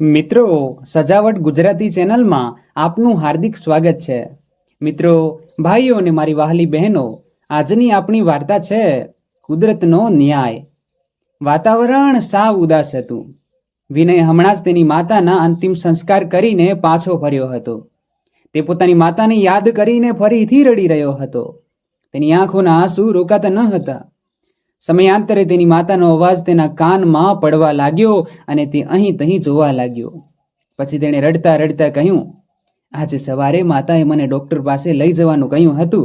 મિત્રો, સજાવટ ગુજરાતી ચેનલમાં આપનું હાર્દિક સ્વાગત છે. મિત્રો, ભાઈઓ અને મારી વહાલી બહેનો, આજની આપણી વાર્તા છે, કુદરતનો ન્યાય. વાતાવરણ સાવ ઉદાસ હતું. વિનય હમણાં જ તેની માતાના અંતિમ સંસ્કાર કરીને પાછો ફર્યો હતો. તે પોતાની માતાને યાદ કરીને ફરીથી રડી રહ્યો હતો. તેની આંખોના આંસુ રોકાતા ન હતા. સમયાંતરે તેની માતાનો અવાજ તેના કાનમાં પડવા લાગ્યો અને તે અહીં તહીં જોવા લાગ્યો. પછી તેણે રડતા રડતા કહ્યું, આજે સવારે માતાએ મને ડૉક્ટર પાસે લઈ જવાનું કહ્યું હતું,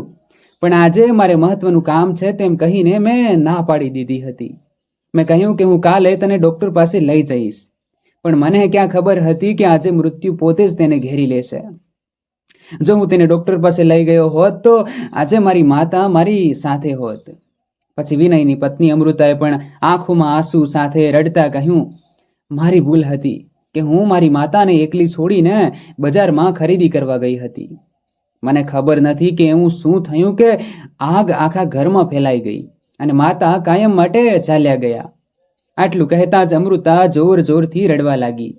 પણ આજે મારે મહત્વનું કામ છે તેમ કહીને મેં ના પાડી દીધી હતી. મેં કહ્યું કે હું કાલે તને ડૉક્ટર પાસે લઈ જઈશ, પણ મને ક્યાં ખબર હતી કે આજે મૃત્યુ પોતે જ તેને ઘેરી લેશે. જો હું તેને ડૉક્ટર પાસે લઈ ગયો હોત તો આજે મારી માતા મારી સાથે હોત. પછી વિનયની પત્ની અમૃતાએ પણ આંખોમાં આંસુ સાથે રડતા કહ્યું, મારી ભૂલ હતી કે હું મારી માતાને એકલી છોડીને બજારમાં ખરીદી કરવા ગઈ હતી. મને ખબર નથી કે એવું શું થયું કે આગ આખા ઘરમાં ફેલાઈ ગઈ અને માતા કાયમ માટે ચાલ્યા ગયા. આટલું કહેતા જ અમૃતા જોર જોરથી રડવા લાગી.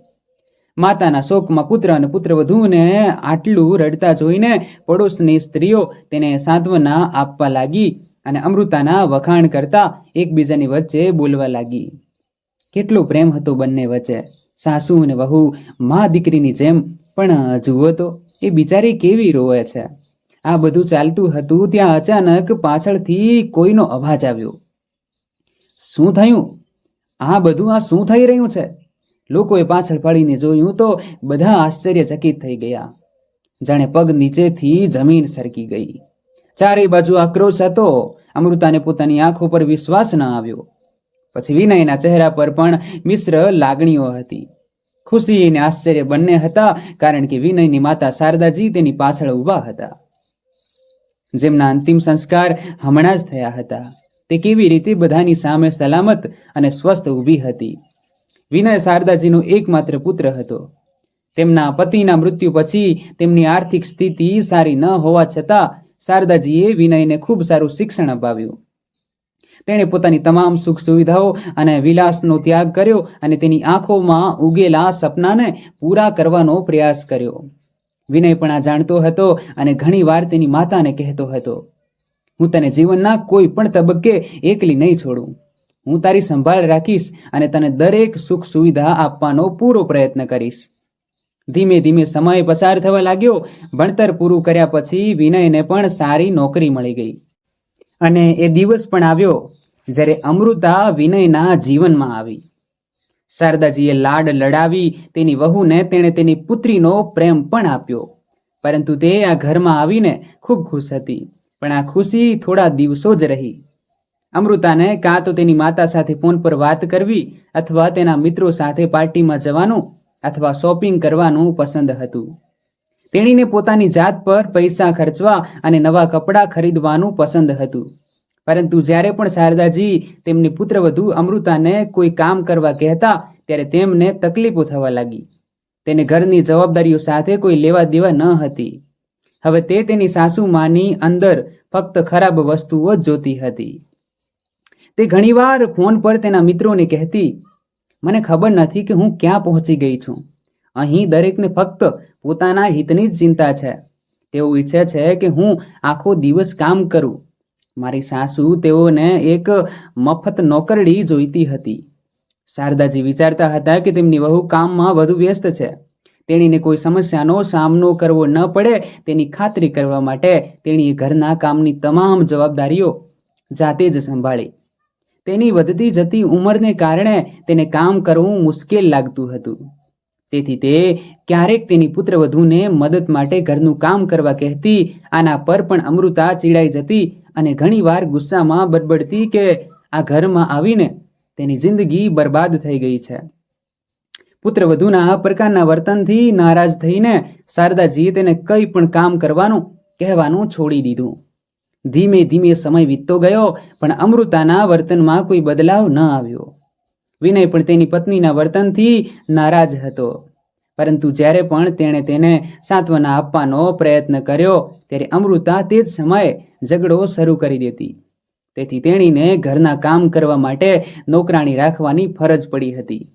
માતાના શોકમાં પુત્ર અને પુત્રવધૂને આટલું રડતા જોઈને પડોશની સ્ત્રીઓ તેને સાંત્વના આપવા લાગી. અને અમૃતાના વખાણ કરતા એકબીજાની વચ્ચે બોલવા લાગી. કેટલો પ્રેમ હતો બંને વચ્ચે. સાસુ અને વહુ, મા દીકરીની જેમ, પણ જુઓ તો એ બિચારી કેવી રોવે છે. આ બધું ચાલતું હતું ત્યાં અચાનક પાછળથી કોઈનો અવાજ આવ્યો. શું થયું? આ બધું આ શું થઈ રહ્યું છે? લોકોએ પાછળ પડીને જોયું તો બધા આશ્ચર્યચકિત થઈ ગયા. જાણે પગ નીચેથી જમીન સરકી ગઈ. ચારે બાજુ આક્રોશ હતો. અમૃતાને પોતાની આંખો પર વિશ્વાસ ન આવ્યો. પછી વિનયના ચહેરા પર પણ મિશ્ર લાગણીઓ હતી. ખુશી અને આશ્ચર્ય બંને હતા, કારણ કે વિનયની માતા શારદાજી તેની પાછળ ઊભા હતા. જેમના અંતિમ સંસ્કાર હમણાં જ થયા હતા. તે કેવી રીતે બધાની સામે સલામત અને સ્વસ્થ ઊભી હતી? વિનય શારદાજીનો એકમાત્ર પુત્ર હતો. તેમના પતિના મૃત્યુ પછી તેમની આર્થિક સ્થિતિ સારી ન હોવા છતાં શારદાજીએ વિનયને ખૂબ સારું શિક્ષણ અપાવ્યું. તેણે પોતાની તમામ સુખ સુવિધાઓ અને વિલાસનો ત્યાગ કર્યો અને તેની આંખોમાં ઉગેલા સપનાને પૂરા કરવાનો પ્રયાસ કર્યો. વિનય પણ આ જાણતો હતો અને ઘણીવાર તેની માતાને કહેતો હતો, હું તને જીવનના કોઈ પણ તબક્કે એકલી નહીં છોડું. હું તારી સંભાળ રાખીશ અને તને દરેક સુખ સુવિધા આપવાનો પૂરો પ્રયત્ન કરીશ. ધીમે ધીમે સમય પસાર થવા લાગ્યો. ભણતર પૂરું કર્યા પછી વિનયને પણ સારી નોકરી મળી ગઈ. અને એ દિવસ પણ આવ્યો જ્યારે અમૃતા વિનયના જીવનમાં આવી. શારદાજીએ લાડ લડાવી, તેની વહુને તેણે તેની પુત્રીનો પ્રેમ પણ આપ્યો. પરંતુ તે આ ઘરમાં આવીને ખૂબ ખુશ હતી. પણ આ ખુશી થોડા દિવસો જ રહી. અમૃતાને કાં તો તેની માતા સાથે ફોન પર વાત કરવી અથવા તેના મિત્રો સાથે પાર્ટીમાં જવાનું અથવા શોપિંગ કરવાનું પસંદ હતું. તેણીને પોતાની જાત પર પૈસા ખર્ચવા અને નવા કપડાં ખરીદવાનું પસંદ હતું. પરંતુ જ્યારે પણ શારદાજી તેમની પુત્રવધુ અમૃતાને કોઈ કામ કરવા કહેતા, ત્યારે તેમને તકલીફો થવા લાગી. તેને ઘરની જવાબદારીઓ સાથે કોઈ લેવા દેવા ન હતી. હવે તે તેની સાસુમાની અંદર ફક્ત ખરાબ વસ્તુઓ જોતી હતી. તે ઘણીવાર ફોન પર તેના મિત્રોને કહેતી મને ખબર નથી કે હું ક્યાં પહોંચી ગઈ છું. અહીં દરેકને ફક્ત પોતાના હિતની જ ચિંતા છે. તેઓ ઈચ્છે છે કે હું આખો દિવસ કામ કરું. મારી સાસુ તેઓને એક મફત નોકરડી જોઈતી હતી. શારદાજી વિચારતા હતા કે તેમની વહુ કામમાં વધુ વ્યસ્ત છે. તેણીને કોઈ સમસ્યાનો સામનો કરવો ન પડે, તેની ખાતરી કરવા માટે તેણીએ ઘરના કામની તમામ જવાબદારીઓ જાતે જ સંભાળી. તેની વધતી જતી ઉંમરને કારણે તેને કામ કરવું મુશ્કેલ લાગતું હતું. તેથી તે ક્યારેક તેની પુત્રવધૂને મદદ માટે ઘરનું કામ કરવા કહેતી, આના પર પણ અમૃતા ચીડાઈ જતી અને ઘણીવાર ગુસ્સામાં બડબડતી કે આ ઘરમાં આવીને તેની જિંદગી બરબાદ થઈ ગઈ છે. પુત્રવધૂના આ પ્રકારના વર્તનથી નારાજ થઈને શારદાજીએ તેને કંઈ પણ કામ કરવાનું કહેવાનું છોડી દીધું. ધીમે ધીમે સમય વીતતો ગયો, પણ અમૃતાના વર્તનમાં કોઈ બદલાવ ન આવ્યો. વિનય પણ તેની પત્નીના વર્તનથી નારાજ હતો. પરંતુ જ્યારે પણ તેણે તેને સાંત્વના આપવાનો પ્રયત્ન કર્યો, ત્યારે અમૃતા તે જ સમયે ઝઘડો શરૂ કરી દેતી. તેથી તેણીને ઘરના કામ કરવા માટે નોકરાણી રાખવાની ફરજ પડી હતી.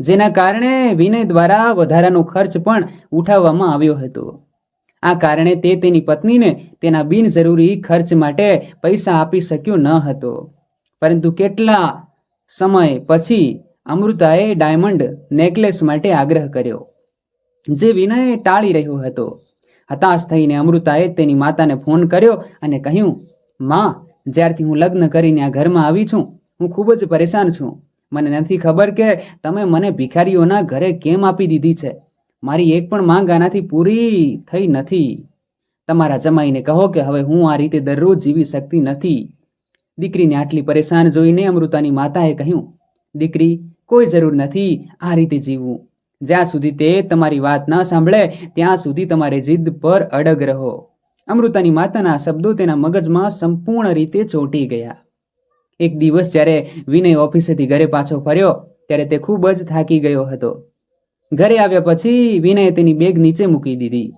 જેના કારણે વિનય દ્વારા વધારાનો ખર્ચ પણ ઉઠાવવામાં આવ્યો હતો. આ કારણે તે તેની પત્નીને તેના બિનજરૂરી ખર્ચ માટે પૈસા આપી શક્યો ન હતો. પરંતુ કેટલા સમય પછી અમૃતાએ ડાયમંડ નેકલેસ માટે આગ્રહ કર્યો, જે વિનયે ટાળી રહ્યો હતો. હતાશ થઈને અમૃતાએ તેની માતાને ફોન કર્યો અને કહ્યું, માં, જ્યારથી હું લગ્ન કરીને આ ઘરમાં આવી છું, હું ખૂબ જ પરેશાન છું. મને નથી ખબર કે તમે મને ભિખારીઓના ઘરે કેમ આપી દીધી છે. મારી એક પણ માંગ આનાથી પૂરી થઈ નથી. તમારા જમાઈને કહો કે હવે હું આ રીતે દરરોજ જીવી શકતી નથી. દીકરીને આટલી પરેશાન જોઈને અમૃતાની માતાએ કહ્યું, દીકરી, કોઈ જરૂર નથી આ રીતે જીવવું. જ્યાં સુધી તે તમારી વાત ન સાંભળે, ત્યાં સુધી તમારે જીદ પર અડગ રહો. અમૃતાની માતાના શબ્દો તેના મગજમાં સંપૂર્ણ રીતે ચોંટી ગયા. એક દિવસ જ્યારે વિનય ઓફિસેથી ઘરે પાછો ફર્યો, ત્યારે તે ખૂબ જ થાકી ગયો હતો. ઘરે આવ્યા પછી વિનયે તેની બેગ નીચે મૂકી દીધી.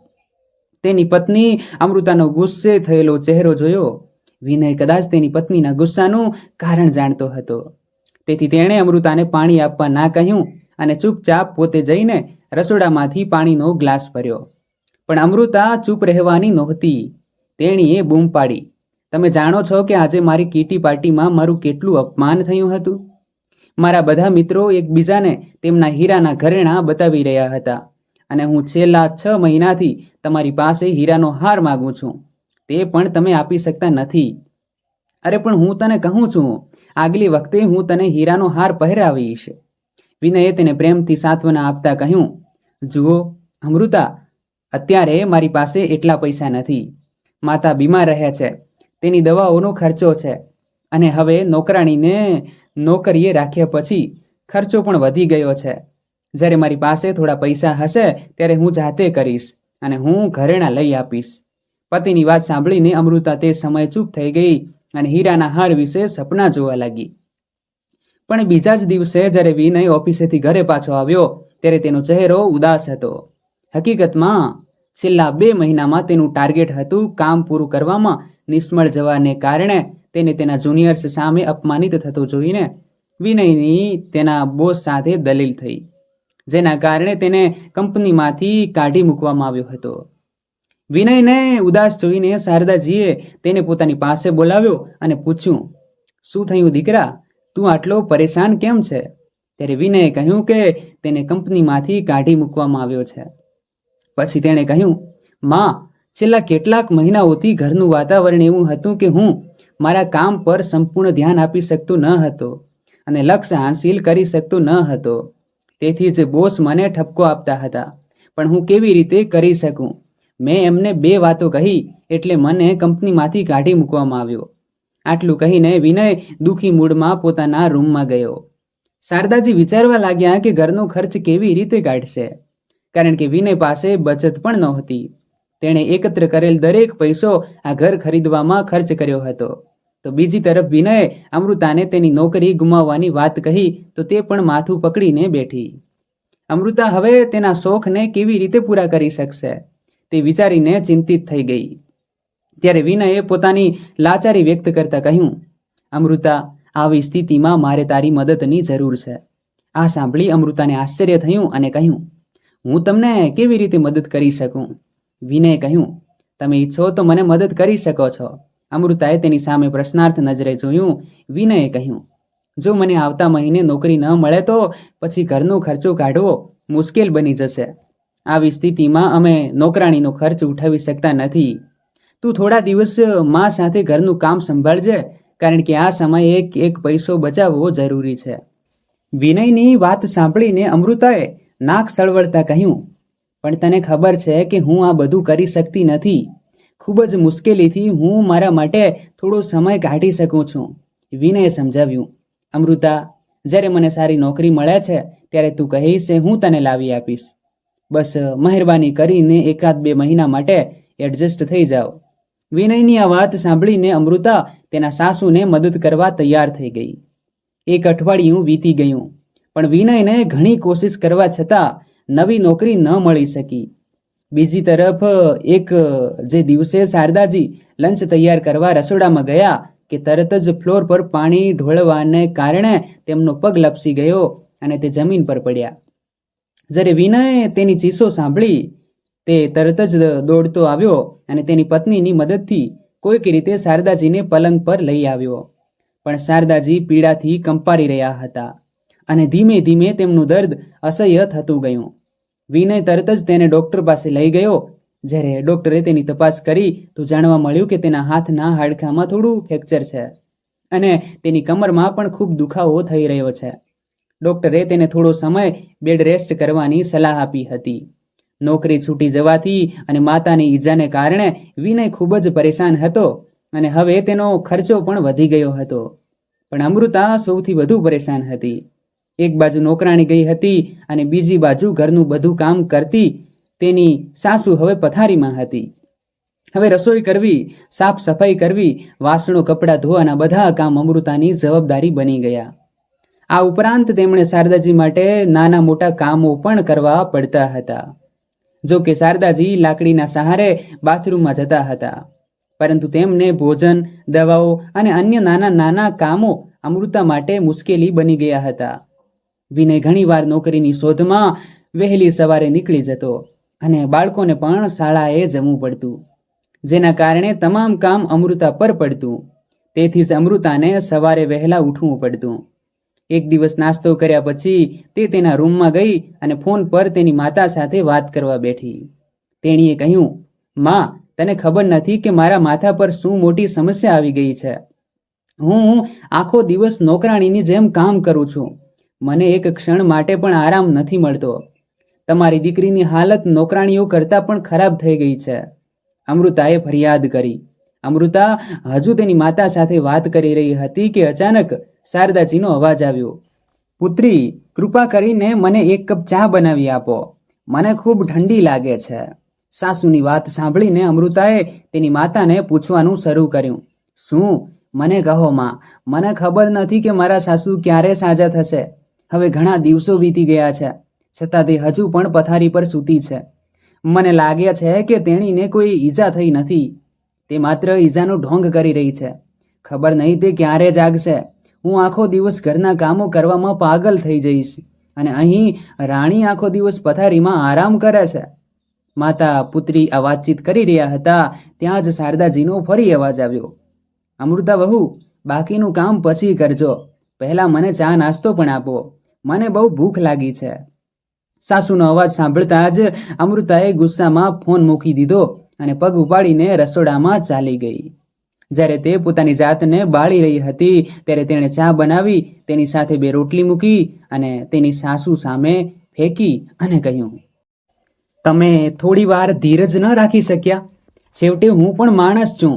તેની પત્ની અમૃતાનો ગુસ્સે થયેલો ચહેરો જોયો. વિનય કદાચ તેની પત્નીના ગુસ્સાનું કારણ જાણતો હતો. તેથી તેણે અમૃતાને પાણી આપવા ના કહ્યું અને ચૂપચાપ પોતે જઈને રસોડામાંથી પાણીનો ગ્લાસ ભર્યો. પણ અમૃતા ચૂપ રહેવાની નહોતી. તેણીએ બૂમ પાડી. તમે જાણો છો કે આજે મારી કીટી પાર્ટીમાં મારું કેટલું અપમાન થયું હતું? મારા બધા મિત્રો એકબીજાને તેમના હીરાના ઘરેણાં બતાવી રહ્યા હતા. અને હું છેલ્લા છ મહિનાથી તમારી પાસે હીરાનો હાર માગું છું. તે પણ તમે આપી શકતા નથી. અરે પણ હું તને કહું છું, આગલી વખતે હું તને હીરાનો હાર પહેરાવીશ. વિનયે તેને પ્રેમથી સાંત્વના આપતા કહ્યું, જુઓ, અમૃતા, અત્યારે મારી પાસે એટલા પૈસા નથી. માતા બીમાર રહે છે. તેની દવાઓનો ખર્ચો છે. અને હવે નોકરાણીને નોકરીએ રાખ્યા પછી ખર્ચો પણ વધી ગયો છે. જ્યારે મારી પાસે થોડા પૈસા હશે, ત્યારે હું જાતે કરીશ અને હું ઘરેણાં લઈ આપીશ. પતિની વાત સાંભળીને અમૃતા તે સમય ચૂપ થઈ ગઈ અને હીરાના હાર વિશે સપના જોવા લાગી. પણ બીજા જ દિવસે જ્યારે વિનય ઓફિસેથી ઘરે પાછો આવ્યો, ત્યારે તેનો ચહેરો ઉદાસ હતો. હકીકતમાં, છેલ્લા બે મહિનામાં તેનું ટાર્ગેટ હતું કામ પૂરું કરવામાં નિષ્ફળ જવાને કારણે તેને તેના જુનિયર્સ સામે અપમાનિત થતો જોઈને વિનયની તેના બોસ સાથે દલીલ થઈ, જેના કારણે તેને કંપનીમાંથી કાઢી મૂકવામાં આવ્યો હતો. વિનયને ઉદાસ જોઈને શારદાજીએ તેને પોતાની પાસે બોલાવ્યો અને પૂછ્યું, શું થયું દીકરા? તું આટલો પરેશાન કેમ છે? ત્યારે વિનયે કહ્યું કે તેને કંપનીમાંથી કાઢી મૂકવામાં આવ્યો છે. પછી તેણે કહ્યું, માં, છેલ્લા કેટલાક મહિનાઓથી ઘરનું વાતાવરણ એવું હતું કે હું મારા કામ પર સંપૂર્ણ ધ્યાન આપી શકતો ન હતો અને લક્ષ્ય હાંસિલ કરી શકતો ન હતો. તેથી જ બોસ મને ઠપકો આપતા હતા. પણ હું કેવી રીતે કરી શકું? મેં એમને બે વાતો કહી એટલે મને કંપનીમાંથી કાઢી મૂકવામાં આવ્યો. આટલું કહીને વિનય દુઃખી મૂડમાં પોતાના રૂમમાં ગયો. શારદાજી વિચારવા લાગ્યા કે ઘરનો ખર્ચ કેવી રીતે કાઢશે? કારણ કે વિનય પાસે બચત પણ નહોતી. તેણે એકત્ર કરેલ દરેક પૈસો આ ઘર ખરીદવામાં ખર્ચ કર્યો હતો. તો બીજી તરફ વિનયે અમૃતાને તેની નોકરી ગુમાવવાની વાત કહી તો તે પણ માથું પકડીને બેઠી. અમૃતા હવે તેના શોખને કેવી રીતે પૂરા કરી શકશે? તે વિચારીને ચિંતિત થઈ ગઈ. ત્યારે વિનયે પોતાની લાચારી વ્યક્ત કરતા કહ્યું, અમૃતા, આવી સ્થિતિમાં મારે તારી મદદની જરૂર છે. આ સાંભળી અમૃતાને આશ્ચર્ય થયું અને કહ્યું, હું તમને કેવી રીતે મદદ કરી શકું? વિનયે કહ્યું, તમે ઈચ્છો તો મને મદદ કરી શકો છો. અમૃતાએ તેની સામે પ્રશ્નાર્થ નજરે જોયું. વિનયે કહ્યું, જો મને આવતા મહિને નોકરી ન મળે તો પછી ઘરનો ખર્ચો કાઢવો મુશ્કેલ બની જશે. આવી સ્થિતિમાં અમે નોકરાણીનો ખર્ચ ઉઠાવી શકતા નથી. તું થોડા દિવસ મા સાથે ઘરનું કામ સંભાળજે, કારણ કે આ સમયે એક એક પૈસો બચાવવો જરૂરી છે. વિનયની વાત સાંભળીને અમૃતાએ નાક સળવળતા કહ્યું પણ તને ખબર છે કે હું આ બધું કરી શકતી નથી. ખૂબ જ મુશ્કેલીથી હું મારા માટે થોડો સમય કાઢી શકું છું. વિનયે સમજાવ્યું. અમૃતા, જ્યારે મને સારી નોકરી મળે છે, ત્યારે તું કહીશ હું તને લાવી આપીશ. બસ મહેરબાની કરીને એકાદ બે મહિના માટે એડજસ્ટ થઈ જાઓ. વિનયની આ વાત સાંભળીને અમૃતા તેના સાસુને મદદ કરવા તૈયાર થઈ ગઈ. એક અઠવાડિયું વીતી ગયું, પણ વિનયને ઘણી કોશિશ કરવા છતાં નવી નોકરી ન મળી શકી. બીજી તરફ, એક, જે દિવસે શારદાજી લંચ તૈયાર કરવા રસોડામાં ગયા કે તરત જ ફ્લોર પર પાણી ઢોળવાને કારણે તેમનો પગ લપસી ગયો અને તે જમીન પર પડ્યા. જ્યારે વિનયે તેની ચીસો સાંભળી, તે તરત જ દોડતો આવ્યો અને તેની પત્નીની મદદથી કોઈક રીતે શારદાજીને પલંગ પર લઈ આવ્યો. પણ શારદાજી પીડાથી કંપારી રહ્યા હતા. અને ધીમે ધીમે તેમનું દર્દ અસહ્ય થતું ગયું. વિનય તરત જ તેને ડૉક્ટર પાસે લઈ ગયો. જ્યારે ડૉક્ટરે તેની તપાસ કરી, તો જાણવા મળ્યું કે તેના હાથના હાડકામાં થોડું ફ્રેક્ચર છે અને તેની કમરમાં પણ ખૂબ દુખાવો થઈ રહ્યો છે. ડૉક્ટરે તેને થોડો સમય બેડ રેસ્ટ કરવાની સલાહ આપી હતી. નોકરી છૂટી જવાથી અને માતાની ઈજાને કારણે વિનય ખૂબ જ પરેશાન હતો અને હવે તેનો ખર્ચો પણ વધી ગયો હતો. પણ અમૃતા સૌથી વધુ પરેશાન હતી. એક બાજુ નોકરાણી ગઈ હતી અને બીજી બાજુ ઘરનું બધું કામ કરતી તેની સાસુ હવે પથારીમાં હતી. હવે રસોઈ કરવી, સાફ સફાઈ કરવી, વાસણો, કપડાં ધોવાના બધા કામ અમૃતાની જવાબદારી બની ગયા. આ ઉપરાંત તેમણે શારદાજી માટે નાના મોટા કામો પણ કરવા પડતા હતા. જો કે શારદાજી લાકડીના સહારે બાથરૂમમાં જતા હતા. પરંતુ તેમને ભોજન, દવાઓ અને અન્ય નાના નાના કામો અમૃતા માટે મુશ્કેલી બની ગયા હતા. વિનય ઘણીવાર નોકરીની શોધમાં વહેલી સવારે નીકળી જતો અને બાળકોને પણ શાળાએ જવું પડતું, જેના કારણે તમામ કામ અમૃતા પર પડતું. તેથી જ અમૃતાને સવારે વહેલા ઉઠવું પડતું. એક દિવસ નાસ્તો કર્યા પછી તે તેના રૂમમાં ગઈ અને ફોન પર તેની માતા સાથે વાત કરવા બેઠી. તેણીએ કહ્યું, માં, તને ખબર નથી કે મારા માથા પર શું મોટી સમસ્યા આવી ગઈ છે. હું આખો દિવસ નોકરાણીની જેમ કામ કરું છું. મને એક ક્ષણ માટે પણ આરામ નથી મળતો. તમારી દીકરીની હાલત નોકરાણીઓ કરતાં પણ ખરાબ થઈ ગઈ છે. અમૃતાએ ફરિયાદ કરી. અમૃતા હજુ તેની માતા સાથે વાત કરી રહી હતી કે અચાનક શારદાજીનો અવાજ આવ્યો. પુત્રી, કૃપા કરીને મને એક કપ ચા બનાવી આપો. મને ખૂબ ઠંડી લાગે છે. સાસુની વાત સાંભળીને અમૃતાએ તેની માતાને પૂછવાનું શરૂ કર્યું. શું? મને કહો માં. મને ખબર નથી કે મારા સાસુ ક્યારે સાજા થશે. હવે ઘણા દિવસો વીતી ગયા છે, છતાં તે હજુ પણ પથારી પર સૂતી છે. મને લાગે છે કે તેણીને કોઈ ઈજા થઈ નથી. તે માત્ર ઈજાનો ઢોંગ કરી રહી છે. ખબર નહીં તે ક્યારે જાગશે. હું આખો દિવસ ઘરના કામો કરવામાં પાગલ થઈ જઈશ અને અહીં રાણી આખો દિવસ પથારીમાં આરામ કરે છે. માતા, પુત્રી આ વાતચીત કરી રહ્યા હતા ત્યાં જ શારદાજીનો ફરી અવાજ આવ્યો. અમૃતા વહુ, બાકીનું કામ પછી કરજો. પહેલાં મને ચા નાસ્તો પણ આપો. મને બહુ ભૂખ લાગી છે. સાસુનો અવાજ સાંભળતા જ અમૃતાએ ગુસ્સામાં ફોન મૂકી દીધો અને પગ ઉપાડીને રસોડામાં ચાલી ગઈ. જ્યારે તે પોતાની જાતને બાળી રહી હતી, ત્યારે તેણે ચા બનાવી, તેની સાથે બે રોટલી મૂકી અને તેની સાસુ સામે ફેંકી અને કહ્યું, તમે થોડી વાર ધીરજ ન રાખી શક્યા. છેવટે હું પણ માણસ છું.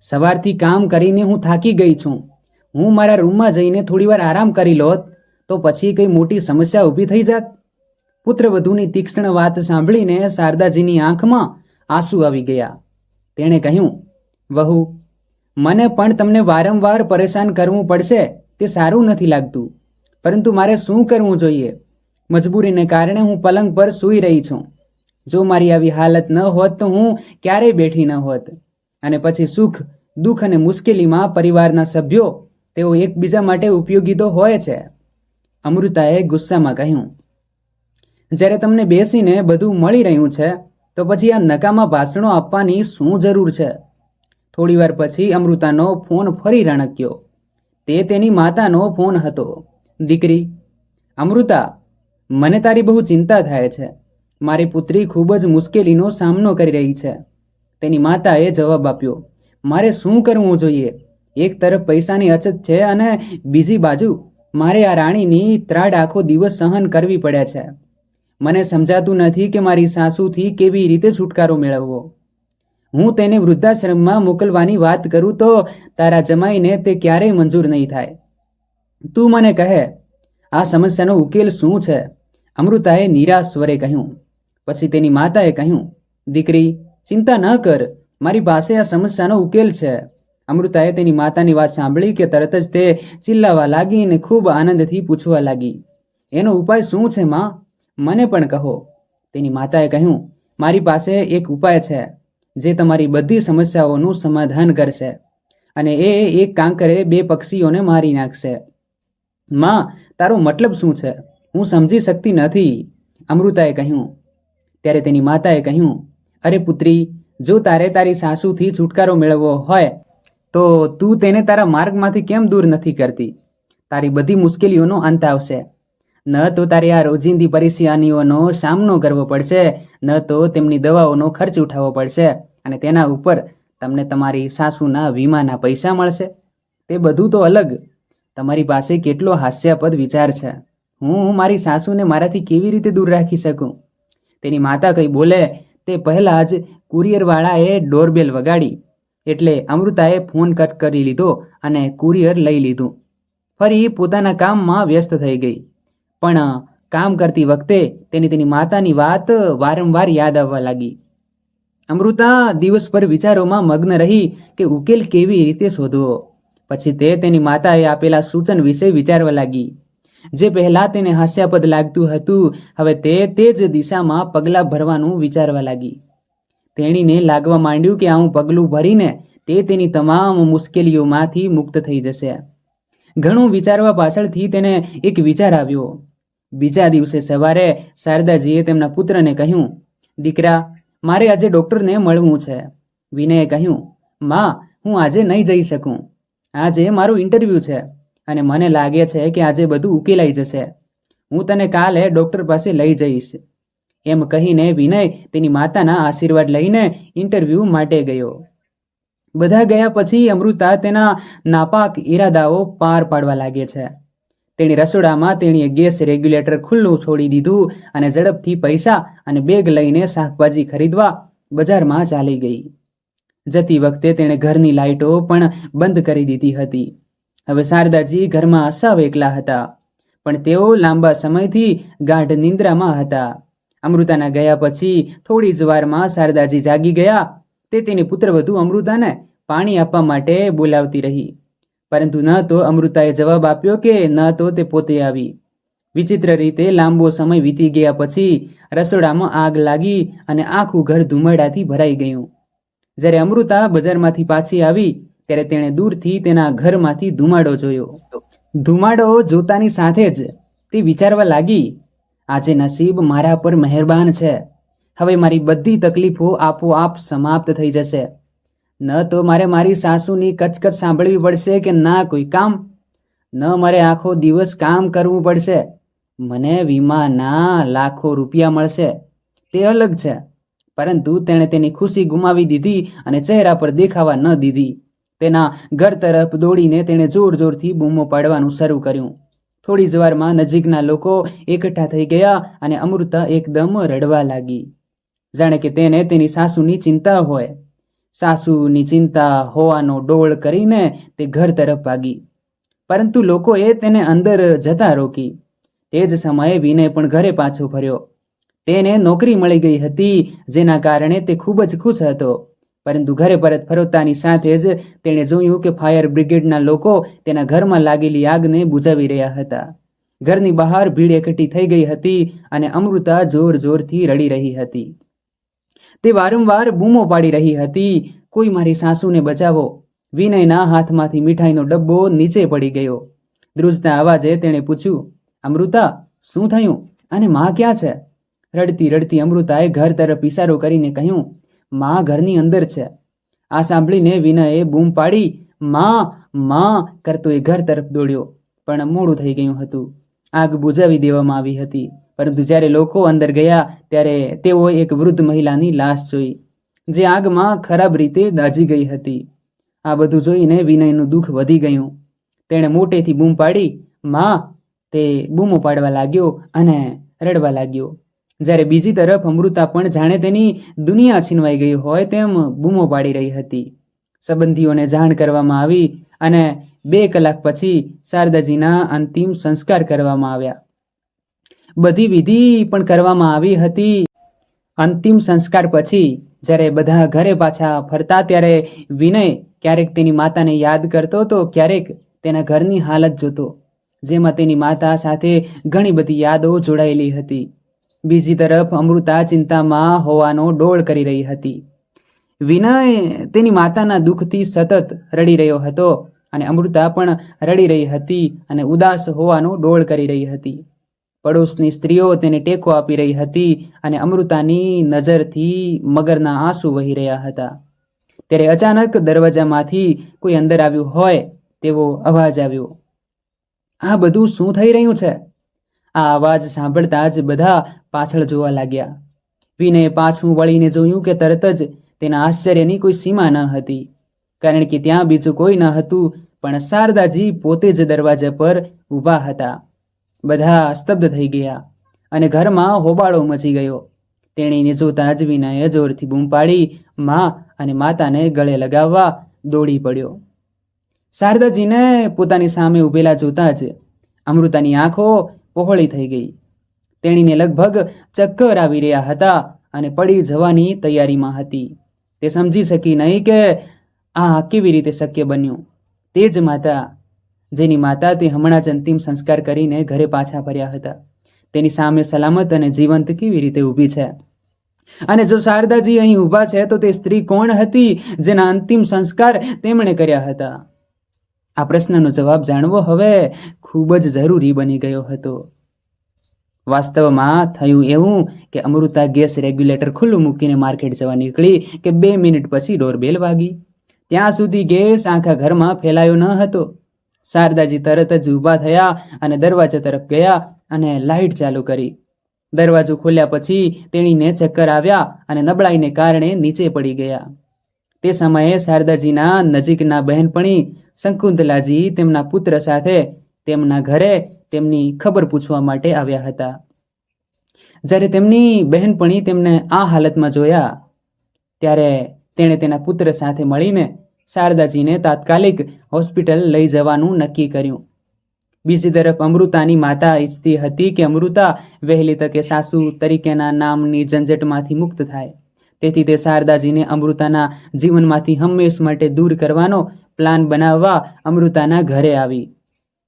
સવારથી કામ કરીને હું થાકી ગઈ છું. હું મારા રૂમમાં જઈને થોડી વાર આરામ કરી લોત. તો પછી કઈ મોટી સમસ્યા ઊભી થઈ જાત? પુત્રવધુની તીક્ષ્ણ વાત સાંભળીને શારદાજીની આંખમાં આંસુ આવી ગયા. તેણે કહ્યું, વહુ, મને પણ તમને વારંવાર પરેશાન કરવું પડશે, તે સારું નથી લાગતું. પરંતુ મારે શું કરવું જોઈએ? મજબૂરીને કારણે હું પલંગ પર સૂઈ રહી છું. જો મારી આવી હાલત ન હોત તો હું ક્યારેય બેઠી ન હોત. અને પછી સુખ, દુઃખ અને મુશ્કેલીમાં પરિવારના સભ્યો તેઓ એકબીજા માટે ઉપયોગી તો હોય છે. અમૃતાએ ગુસ્સામાં કહ્યું, જ્યારે તમને બેસીને બધું મળી રહ્યું છે, તો પછી આ નકામા ભાષણો આપવાની શું જરૂર છે? થોડીવાર પછી અમૃતાનો ફોન ફરી રણક્યો. તે તેની માતાનો ફોન હતો. દીકરી, અમૃતા, મને તારી બહુ ચિંતા થાય છે. મારી પુત્રી ખૂબ જ મુશ્કેલીનો સામનો કરી રહી છે. તેની માતાએ જવાબ આપ્યો, મારે શું કરવું જોઈએ? એક તરફ પૈસાની અછત છે અને બીજી બાજુ મારે આ રાણીની ત્રાડ આખો દિવસ સહન કરવી પડે છે. મને સમજાતું નથી કે મારી સાસુથી કેવી રીતે છુટકારો મેળવવો. હું તેને વૃદ્ધાશ્રમમાં મોકલવાની વાત કરું તો તારા જમાઈને તે ક્યારેય મંજૂર નહીં થાય. તું મને કહે, આ સમસ્યાનો ઉકેલ શું છે? અમૃતાએ નિરાશ સ્વરે કહ્યું. પછી તેની માતાએ કહ્યું, દીકરી, ચિંતા ન કર, મારી પાસે આ સમસ્યાનો ઉકેલ છે. અમૃતાએ તેની માતાની વાત સાંભળી કે તરત જ તે ચિલ્લાવા લાગી અને ખૂબ આનંદથી પૂછવા લાગી, એનો ઉપાય શું છે, માં? મને પણ કહો. તેની માતાએ કહ્યું, મારી પાસે એક ઉપાય છે, જે તમારી બધી સમસ્યાઓનું સમાધાન કરશે અને એ એક કાંકરે બે પક્ષીઓને મારી નાખશે. માં, તારો મતલબ શું છે? હું સમજી શકતી નથી. અમૃતાએ કહ્યું. ત્યારે તેની માતાએ કહ્યું, અરે પુત્રી, જો તારે તારી સાસુથી છુટકારો મેળવવો હોય તો તું તેને તારા માર્ગમાંથી કેમ દૂર નથી કરતી? તારી બધી મુશ્કેલીઓનો અંત આવશે. ન તો તારે આ રોજિંદી પરેશાનીઓનો સામનો કરવો પડશે, ન તો તેમની દવાઓનો ખર્ચ ઉઠાવવો પડશે અને તેના ઉપર તમને તમારી સાસુના વીમાના પૈસા મળશે. તે બધું તો અલગ. તમારી પાસે કેટલો હાસ્યાપદ વિચાર છે. હું મારી સાસુને મારાથી કેવી રીતે દૂર રાખી શકું? તેની માતા કંઈ બોલે, તે પહેલાં જ કુરિયરવાળાએ ડોરબેલ વગાડી. એટલે અમૃતાએ ફોન કટ કરી લીધો અને કુરિયર લઈ લીધું. ફરી પોતાના કામમાં વ્યસ્ત થઈ ગઈ. પણ કામ કરતી વખતે તેને તેની માતાની વાત વારંવાર યાદ આવવા લાગી. અમૃતા દિવસભર વિચારોમાં મગ્ન રહી કે ઉકેલ કેવી રીતે શોધવો? પછી તે તેની માતાએ આપેલા સૂચન વિશે વિચારવા લાગી. જે પહેલાં તેને હાસ્યાપદ લાગતું હતું, હવે તે તે જ દિશામાં પગલાં ભરવાનું વિચારવા લાગી. તેણીને લાગવા માંડ્યું કે આવું પગલું ભરીને તે તેની તમામ મુશ્કેલીઓમાંથી મુક્ત થઈ જશે. ઘણું વિચારવા પાછળથી તેને એક વિચાર આવ્યો. બીજા દિવસે સવારે શારદાજીએ તેમના પુત્રને કહ્યું, દીકરા, મારે આજે ડૉક્ટરને મળવું છે. વિનયે કહ્યું, માં, હું આજે નહીં જઈ શકું. આજે મારું ઇન્ટરવ્યૂ છે અને મને લાગે છે કે આજે બધું ઉકેલાઈ જશે. હું તને કાલે ડૉક્ટર પાસે લઈ જઈશ. એમ કહીને વિનય તેની માતાના આશીર્વાદ લઈને ઇન્ટરવ્યૂ માટે ગયો. બધા ગયા પછી અમૃતા તેના નાપાક ઈરાદાઓ પાર પાડવા લાગે છે. તેણી રસોડામાં તેણીએ ગેસ રેગ્યુલેટર ખુલ્લું છોડી દીધું અને ઝડપથી પૈસા અને બેગ લઈને શાકભાજી ખરીદવા બજારમાં ચાલી ગઈ. જતી વખતે તેણે ઘરની લાઇટો પણ બંધ કરી દીધી હતી. હવે શારદાજી ઘરમાં સાવ એકલા હતા, પણ તેઓ લાંબા સમયથી ગાઢ નિંદ્રામાં હતા. અમૃતાના ગયા પછી થોડી જ વારમાં શારદાજી જાગી ગયા. તે તેની પુત્રવધુ અમૃતાને પાણી આપવા માટે બોલાવતી રહી. પરંતુ ન તો અમૃતાએ જવાબ આપ્યો કે ન તો તે પોતે આવી. વિચિત્ર રીતે લાંબો સમય વીતી ગયા પછી રસોડામાં આગ લાગી અને આખું ઘર ધુમાડાથી ભરાઈ ગયું. જ્યારે અમૃતા બજારમાંથી પાછી આવી, ત્યારે તેણે દૂરથી તેના ઘરમાંથી ધુમાડો જોયો. ધુમાડો જોતાની સાથે જ તે વિચારવા લાગી આજે નસીબ મારા પર મહેરબાન છે. હવે મારી બધી તકલીફો આપોઆપ સમાપ્ત થઈ જશે. ન તો મારે મારી સાસુની કચકચ સાંભળવી પડશે કે ના કોઈ કામ? ન મારે આખો દિવસ કામ કરવું પડશે. મને વીમાના લાખો રૂપિયા મળશે. તે અલગ છે. પરંતુ તેણે તેની ખુશી ગુમાવી દીધી અને ચહેરા પર દેખાવા ન દીધી. તેના ઘર તરફ દોડીને તેણે જોર જોરથી બૂમો પાડવાનું શરૂ કર્યું. થોડી જ વારમાં નજીકના લોકો એકઠા થઈ ગયા અને અમૃતા એકદમ રડવા લાગી. જાણે કે તેને તેની સાસુની ચિંતા હોય. સાસુની ચિંતા હોવાનો ડોળ કરીને તે ઘર તરફ ભાગી પરંતુ લોકોએ તેને અંદર જતા રોકી. તે જ સમયે વિનય પણ ઘરે પાછો ફર્યો. તેને નોકરી મળી ગઈ હતી, જેના કારણે તે ખૂબ જ ખુશ હતો. પરંતુ ઘરે પરત ફરતાની સાથે જ તેણે જોયું કે ફાયર બ્રિગેડના લોકો તેના ઘરમાં લાગેલી આગને બુઝાવી રહ્યા હતા. ઘરની બહાર ભીડ એકઠી થઈ ગઈ હતી અને અમૃતા જોર જોરથી રડી રહી હતી. તે વારંવાર બૂમો પાડી રહી હતી, કોઈ મારી સાસુને બચાવો. વિનયના હાથમાંથી મીઠાઈનો ડબ્બો નીચે પડી ગયો. ધ્રુજના અવાજે તેણે પૂછ્યું, અમૃતા, શું થયું? અને માં ક્યાં છે? રડતી રડતી અમૃતાએ ઘર તરફ ઇશારો કરીને કહ્યું માં ઘરની અંદર છે. આ સાંભળીને વિનયે બૂમ પાડી, માં માં, કરતો એ ઘર તરફ દોડ્યો. પણ મોડું થઈ ગયું હતું. આગ બુજાવી દેવામાં આવી હતી. પરંતુ જ્યારે લોકો અંદર ગયા, ત્યારે તેઓ એક વૃદ્ધ મહિલાની લાશ જોઈ, જે આગમાં ખરાબ રીતે દાઝી ગઈ હતી. આ બધું જોઈને વિનયનું દુઃખ વધી ગયું. તેણે મોટેથી બૂમ પાડી, માં, તે બૂમો પાડવા લાગ્યો અને રડવા લાગ્યો. જ્યારે બીજી તરફ અમૃતા પણ જાણે તેની દુનિયા છીનવાઈ ગઈ હોય તેમ બૂમો પાડી રહી હતી. સંબંધીઓને જાણ કરવામાં આવી અને બે કલાક પછી શારદાજીના અંતિમ સંસ્કાર કરવામાં આવ્યા. બધી વિધિ પણ કરવામાં આવી હતી. અંતિમ સંસ્કાર પછી જ્યારે બધા ઘરે પાછા ફરતા ત્યારે વિનય ક્યારેક તેની માતાને યાદ કરતો તો ક્યારેક તેના ઘરની હાલત જોતો, જેમાં તેની માતા સાથે ઘણી બધી યાદો જોડાયેલી હતી. બીજી તરફ અમૃતા ચિંતામાં હોવાનો ડોળ કરી રહી હતી. વિનય તેની માતાના દુઃખથી સતત રડી રહ્યો હતો અને અમૃતા પણ રડી રહી હતી અને ઉદાસ હોવાનો ડોળ કરી રહી હતી. પડોશની સ્ત્રીઓ તેને ટેકો આપી રહી હતી અને અમૃતાની નજરથી મગરના આંસુ વહી રહ્યા હતા. ત્યારે અચાનક દરવાજામાંથી કોઈ અંદર આવ્યું હોય તેવો અવાજ આવ્યો. આ બધું શું થઈ રહ્યું છે? આ અવાજ સાંભળતા જ બધા પાછળ જોવા લાગ્યા. વિનયે પાછું વળીને જોયું કે તરત જ તેના આશ્ચર્યની કોઈ સીમા ન હતી. કારણ કે ત્યાં બીજું કોઈ ન હતું, પણ શારદાજી પોતે જ દરવાજા પર ઊભા હતા. બધા સ્તબ્ધ થઈ ગયા અને ઘરમાં હોબાળો મચી ગયો. તેણીને જોતા જ વિનયે જોરથી બૂમ પાડી, મા અને માતાને ગળે લગાવવા દોડી પડ્યો. શારદાજીને પોતાની સામે ઊભેલા જોતા જ અમૃતાની આંખો પહોળી થઈ ગઈ. તેણીને લગભગ ચક્કર આવી રહ્યા હતા અને પડી જવાની તૈયારીમાં હતી. તે સમજી શકી નહીં કે આ કેવી રીતે શક્ય બન્યું. તે જ માતા, જેની માતા તે હમણાં જ અંતિમ સંસ્કાર કરીને ઘરે પાછા ફર્યા હતા. તેની સામે સલામત અને જીવંત કેવી રીતે ઊભી છે? અને જો શારદાજી અહીં ઊભા છે તો તે સ્ત્રી કોણ હતી જેના અંતિમ સંસ્કાર તેમણે કર્યા હતા? આ પ્રશ્નનો જવાબ જાણવો હવે ખૂબ જ જરૂરી બની ગયો હતો. વાસ્તવમાં થયું એવું કે અમૃતા ગેસ રેગ્યુલેટર ખુલ્લું મૂકીને માર્કેટ જવા નીકળી કે બે મિનિટ પછી ડોરબેલ વાગી. ત્યાં સુધી ગેસ આખા ઘરમાં ફેલાયો ન હતો. શારદાજી તરત જ ઊભા થયા અને દરવાજા તરફ ગયા અને લાઇટ ચાલુ કરી. દરવાજો ખોલ્યા પછી તેણીને ચક્કર આવ્યા અને નબળાઈને કારણે નીચે પડી ગયા. તે સમયે શારદાજીના નજીકના બહેનપણી શંકુંતલાજી તેમના પુત્ર સાથે તેમના ઘરે તેમની ખબર પૂછવા માટે આવ્યા હતા. જ્યારે તેમની બહેનપણી તેમને આ હાલતમાં જોયા, ત્યારે તેણે તેના પુત્ર સાથે મળીને શારદાજીને તાત્કાલિક હોસ્પિટલ લઈ જવાનું નક્કી કર્યું. બીજી તરફ અમૃતાની માતા ઈચ્છતી હતી કે અમૃતા વહેલી તકે સાસુ તરીકેના નામની ઝંઝટમાંથી મુક્ત થાય. તેથી તે શારદાજીને અમૃતાના જીવનમાંથી હંમેશ માટે દૂર કરવાનો પ્લાન બનાવવા અમૃતાના ઘરે આવી.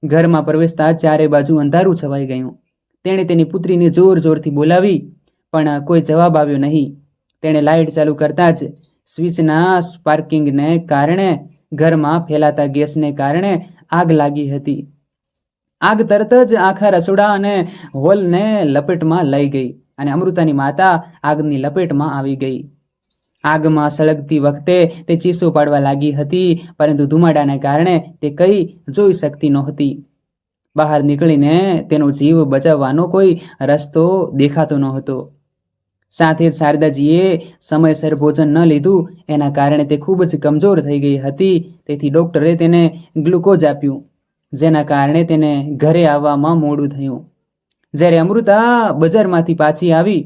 ઘરમાં પ્રવેશતા ચારે બાજુ અંધારું છવાઈ ગયું. તેણે તેની પુત્રીને જોર જોરથી બોલાવી, પણ કોઈ જવાબ આવ્યો નહીં. તેણે લાઇટ ચાલુ કરતા જ સ્વિચના સ્પાર્કિંગને કારણે ઘરમાં ફેલાતા ગેસને કારણે આગ લાગી હતી. આગ તરત જ આખા રસોડા અને હોલને લપેટમાં લઈ ગઈ. અને અમૃતાની માતા આગની લપેટમાં આવી ગઈ. આગમાં સળગતી વખતે તે ચીસો પાડવા લાગી હતી, પરંતુ ધુમાડાને કારણે તે કંઈ જોઈ શકતી નહોતી. બહાર નીકળીને તેનો જીવ બચાવવાનો કોઈ રસ્તો દેખાતો નહોતો. સાથે જ શારદાજીએ સમયસર ભોજન ન લીધું, એના કારણે તે ખૂબ જ કમજોર થઈ ગઈ હતી, તેથી ડૉક્ટરે તેને ગ્લુકોઝ આપ્યું, જેના કારણે તેને ઘરે આવવામાં મોડું થયું. જ્યારે અમૃતા બજારમાંથી પાછી આવી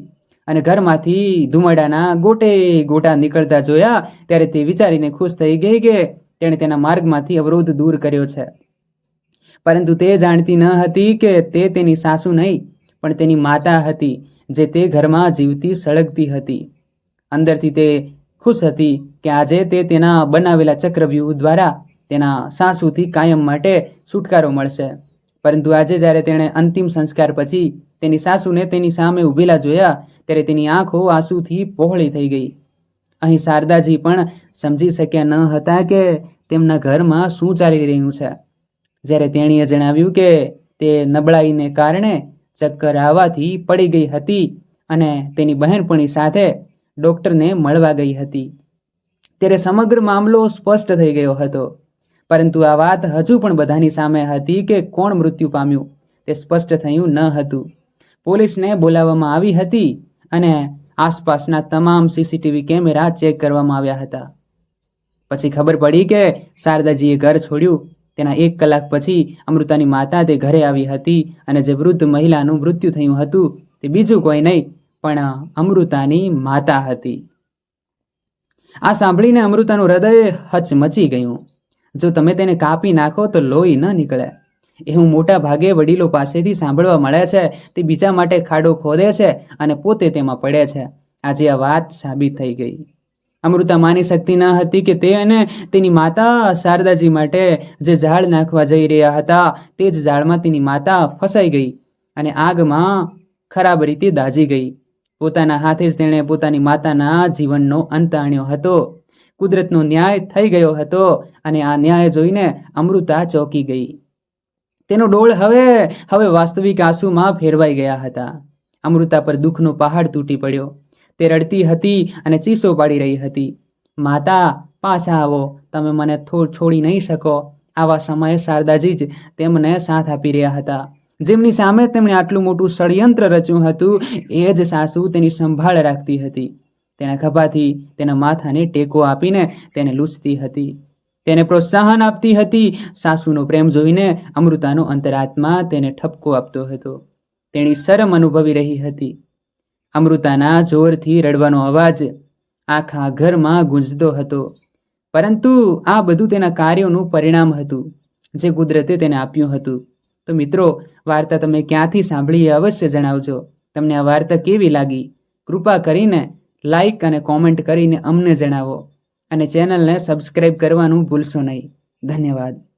અને ઘરમાંથી ધુમાડાના ગોટે ગોટા નીકળતા જોયા, ત્યારે તે વિચારીને ખુશ થઈ ગઈ કે તેણે તેના માર્ગમાંથી અવરોધ દૂર કર્યો છે. પરંતુ તે જાણતી ન હતી કે તે તેની સાસુ નહીં, પણ તેની માતા હતી, જે તે ઘરમાં જીવતી સળગતી હતી. અંદરથી તે ખુશ હતી કે આજે તે તેના બનાવેલા ચક્રવ્યૂહ દ્વારા તેના સાસુથી કાયમ માટે છુટકારો મળશે. પરંતુ આજે જ્યારે તેણે અંતિમ સંસ્કાર પછી તેની સાસુને તેની સામે ઊભેલા જોયા, ત્યારે તેની આંખો આંસુથી પહોળી થઈ ગઈ. અહીં શારદાજી પણ સમજી શક્યા ન હતા કે તેમના ઘરમાં શું ચાલી રહ્યું છે. જ્યારે તેણીએ જણાવ્યું કે તે નબળાઈને કારણે ચક્કર આવવાથી પડી ગઈ હતી અને તેની બહેનપણી સાથે ડૉક્ટરને મળવા ગઈ હતી. ત્યારે સમગ્ર મામલો સ્પષ્ટ થઈ ગયો હતો. પરંતુ આ વાત હજુ પણ બધાની સામે હતી કે કોણ મૃત્યુ પામ્યું તે સ્પષ્ટ થયું ન હતું. પોલીસને બોલાવવામાં આવી હતી અને આસપાસના તમામ સીસીટીવી કેમેરા ચેક કરવામાં આવ્યા હતા. પછી ખબર પડી કે શારદાજીએ ઘર છોડ્યું. તેના એક કલાક પછી અમૃતાની માતા તે ઘરે આવી હતી અને જે વૃદ્ધ મહિલાનું મૃત્યુ થયું હતું તે બીજું કોઈ નહીં, પણ અમૃતાની માતા હતી. આ સાંભળીને અમૃતાનું હૃદય હચમચી ગયું. જો તમે તેને કાપી નાખો તો લોહી ન નીકળે. એ હું મોટા ભાગે વડીલો પાસેથી સાંભળવા મળે છે, તે બીજા માટે ખાડો ખોદે છે અને પોતે તેમાં પડે છે. આજે આ વાત સાબિત થઈ ગઈ. અમૃતા માની શકતી ન હતી કે તે અને તેની માતા શારદાજી માટે જે ઝાડ નાખવા જઈ રહ્યા હતા, તે જ ઝાડમાં તેની માતા ફસાઈ ગઈ અને આગમાં ખરાબ રીતે દાઝી ગઈ. પોતાના હાથે જ તેણે પોતાની માતાના જીવનનો અંત આણ્યો હતો. કુદરતનો ન્યાય થઈ ગયો હતો અને આ ન્યાય જોઈને અમૃતા ચોંકી ગઈ. તેનો ડોળ હવે હવે વાસ્તવિક આંસુમાં ફેરવાઈ ગયા હતા. અમૃતા પર દુઃખનો પહાડ તૂટી પડ્યો. તે રડતી હતી અને ચીસો પાડી રહી હતી. માતા, પાછા આવો. તમે મને છોડી નહીં શકો. આવા સમયે શારદાજી જ તેમને સાથ આપી રહ્યા હતા. જેમની સામે તેમણે આટલું મોટું ષડયંત્ર રચ્યું હતું, એ જ સાસુ તેની સંભાળ રાખતી હતી. તેના ખભાથી તેના માથાને ટેકો આપીને તેને લૂછતી હતી. તેને પ્રોત્સાહન આપતી હતી. સાસુનો પ્રેમ જોઈને અમૃતાનો અંતરાત્મા તેને ઠપકો આપતો હતો. તેણી શરમ અનુભવી રહી હતી. અમૃતાના જોરથી રડવાનો અવાજ આખા ઘરમાં ગુંજતો હતો. પરંતુ આ બધું તેના કાર્યોનું પરિણામ હતું, જે કુદરતે તેને આપ્યું હતું. તો મિત્રો, વાર્તા તમે ક્યાંથી સાંભળી એ અવશ્ય જણાવજો. તમને આ વાર્તા કેવી લાગી? કૃપા કરીને લાઈક અને કોમેન્ટ કરીને અમને જણાવો અને ચેનલને સબસ્ક્રાઈબ કરવાનું ભૂલશો નહીં. ધન્યવાદ.